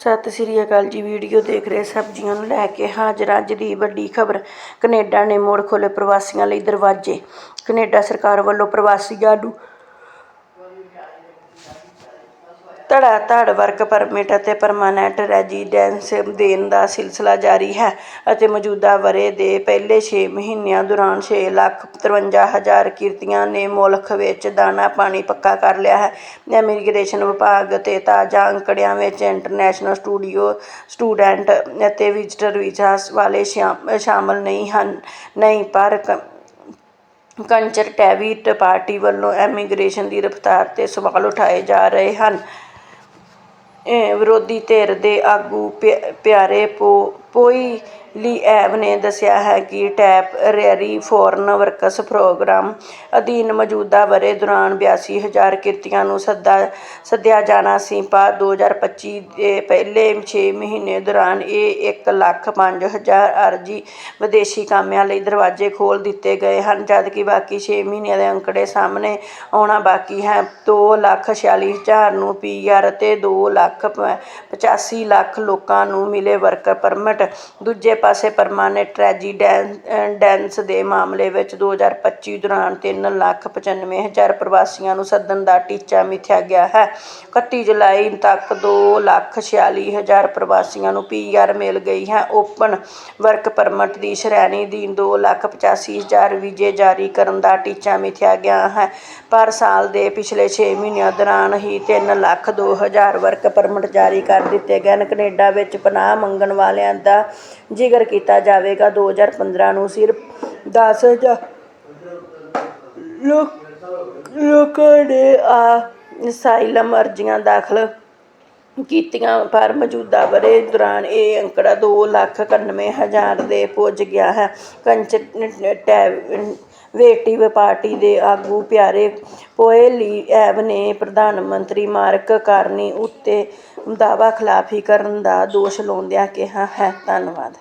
ਸਤਿ ਸ੍ਰੀ ਅਕਾਲ ਜੀ। ਵੀਡੀਓ ਦੇਖ ਰਹੇ ਸਬਜ਼ੀਆਂ ਨੂੰ ਲੈ ਕੇ ਹਾਜ਼ਰ ਅੱਜ ਦੀ ਵੱਡੀ ਖਬਰ। ਕੈਨੇਡਾ ਨੇ ਮੋੜ ਖੋਲ੍ਹੇ ਪ੍ਰਵਾਸੀਆਂ ਲਈ ਦਰਵਾਜ਼ੇ। ਕੈਨੇਡਾ ਸਰਕਾਰ ਵੱਲੋਂ ਪ੍ਰਵਾਸੀਆਂ ਨੂੰ ਧੜਾ ਧੜ ਵਰਕ ਪਰਮਿਟ ਅਤੇ ਪਰਮਾਨੈਂਟ ਰੈਜ਼ੀਡੈਂਸ ਦੇਣ ਦਾ ਸਿਲਸਿਲਾ ਜਾਰੀ ਹੈ ਅਤੇ ਮੌਜੂਦਾ ਵਰ੍ਹੇ ਦੇ ਪਹਿਲੇ ਛੇ ਮਹੀਨਿਆਂ ਦੌਰਾਨ ਛੇ ਲੱਖ 53 ਹਜ਼ਾਰ ਕਿਰਤੀਆਂ ਨੇ ਮੁਲਕ ਵਿੱਚ ਦਾਣਾ ਪਾਣੀ ਪੱਕਾ ਕਰ ਲਿਆ ਹੈ। ਇਮੀਗ੍ਰੇਸ਼ਨ ਵਿਭਾਗ ਅਤੇ ਤਾਜ਼ਾ ਅੰਕੜਿਆਂ ਵਿੱਚ ਇੰਟਰਨੈਸ਼ਨਲ ਸਟੂਡੀਓ ਸਟੂਡੈਂਟ ਅਤੇ ਵਿਜ਼ਟਰ ਵੀਜ਼ਾ ਵਾਲੇ ਸ਼ਾਮ- ਸ਼ਾਮਲ ਨਹੀਂ ਹਨ। ਨਹੀਂ, ਪਰ ਕੰਚਰ ਕੰਜ਼ਰਟੇਵਿਟ ਪਾਰਟੀ ਵੱਲੋਂ ਇਮੀਗ੍ਰੇਸ਼ਨ ਦੀ ਰਫ਼ਤਾਰ 'ਤੇ ਸਵਾਲ ਉਠਾਏ ਜਾ ਰਹੇ ਹਨ। ਵਿਰੋਧੀ ਧਿਰ ਦੇ ਆਗੂ ਪਿ- ਪਿਆਰੇ ਪੋ- ਪੋਈਲੀਐਵ ਨੇ ਦੱਸਿਆ ਹੈ ਕਿ ਟੈਂਪਰੇਰੀ ਫੋਰਨ ਵਰਕਸ ਪ੍ਰੋਗਰਾਮ ਅਧੀਨ ਮੌਜੂਦਾ ਵਰ੍ਹੇ ਦੌਰਾਨ ਬਿਆਸੀ ਹਜ਼ਾਰ ਕਿਰਤੀਆਂ ਨੂੰ ਸੱਦਾ, ਸੱਦਿਆ ਜਾਣਾ ਸੀ। ਪਰ 2025 ਦੇ ਪਹਿਲੇ ਛੇ ਮਹੀਨੇ ਦੌਰਾਨ ਇਹ ਇੱਕ ਲੱਖ ਪੰਜ ਹਜ਼ਾਰ ਅਰਜ਼ੀ ਵਿਦੇਸ਼ੀ ਕਾਮਿਆਂ ਲਈ ਦਰਵਾਜ਼ੇ ਖੋਲ੍ਹ ਦਿੱਤੇ ਗਏ ਹਨ, ਜਦਕਿ ਬਾਕੀ ਛੇ ਮਹੀਨਿਆਂ ਦੇ ਅੰਕੜੇ ਸਾਹਮਣੇ ਆਉਣਾ ਬਾਕੀ ਹੈ। ਦੋ ਲੱਖ ਛਿਆਲੀ ਹਜ਼ਾਰ ਨੂੰ ਪੀਆਰ ਅਤੇ ਦੋ ਲੱਖ ਪ- ਪਚਾਸੀ ਲੱਖ ਲੋਕਾਂ ਨੂੰ ਮਿਲੇ ਵਰਕ ਪਰਮਿਟ। ਦੂਜੇ ਪਾਸੇ ਪਰਮਾਨੈਂਟ ਰੈਜ਼ੀਡੈਂਸ ਦੇ ਮਾਮਲੇ ਵਿੱਚ 2025 ਦੌਰਾਨ ਤਿੰਨ ਲੱਖ ਪਚਾਨਵੇਂ ਹਜ਼ਾਰ ਪ੍ਰਵਾਸੀਆਂ ਨੂੰ ਸੱਦਣ ਦਾ ਟੀਚਾ ਮਿਥਿਆ ਗਿਆ ਹੈ। 31 ਜੁਲਾਈ ਤੱਕ ਦੋ ਲੱਖ ਛਿਆਲੀ ਹਜ਼ਾਰ ਪ੍ਰਵਾਸੀਆਂ ਨੂੰ ਪੀਆਰ ਮਿਲ ਗਈ ਹੈ। ਓਪਨ ਵਰਕ ਪਰਮਿਟ ਦੀ ਸ਼੍ਰੇਣੀ ਦੀ ਦੋ ਲੱਖ ਪਚਾਸੀ ਹਜ਼ਾਰ ਵੀਜ਼ੇ ਜਾਰੀ ਕਰਨ ਦਾ ਟੀਚਾ ਮਿਥਿਆ ਗਿਆ ਹੈ। ਪਰ ਸਾਲ ਦੇ ਪਿਛਲੇ 6 ਮਹੀਨਿਆਂ ਦੌਰਾਨ ਹੀ ਤਿੰਨ ਲੱਖ ਦੋ ਹਜ਼ਾਰ ਵਰਕ ਪਰਮਿਟ ਜਾਰੀ ਕਰ ਦਿੱਤੇ ਗਏ ਹਨ। ਕੈਨੇਡਾ ਵਿੱਚ ਪਨਾਹ ਮੰਗਣ ਵਾਲਿਆਂ ਦਾ ਜ਼ਿਕਰ ਕੀਤਾ ਜਾਵੇਗਾ। 2015 ਨੂੰ ਸਿਰਫ 10000 ਲੋਕ ਲੋਕਾਂ ਨੇ ਆ ਅਸਾਈਲਮ ਅਰਜ਼ੀਆਂ ਦਾਖਲ ਕੀਤੀਆਂ, ਪਰ ਮੌਜੂਦਾ ਵਰ੍ਹੇ ਦੌਰਾਨ ਇਹ ਅੰਕੜਾ ਦੋ ਲੱਖ ਇਕਾਨਵੇਂ ਹਜ਼ਾਰ ਦੇ ਪੁੱਜ ਗਿਆ ਹੈ। ਕੰਜ਼ਰਵੇਟਿਵ ਪਾਰਟੀ ਦੇ ਆਗੂ ਪਿਆਰੇ ਪੋਏਲੀਐਵ ਨੇ ਪ੍ਰਧਾਨ ਮੰਤਰੀ ਮਾਰਕ ਕਾਰਨੀ ਉੱਤੇ ਦਾਅਵਾ ਖਿਲਾਫੀ ਕਰਨ ਦਾ ਦੋਸ਼ ਲਾਉਂਦਿਆਂ ਕਿਹਾ ਹੈ। ਧੰਨਵਾਦ।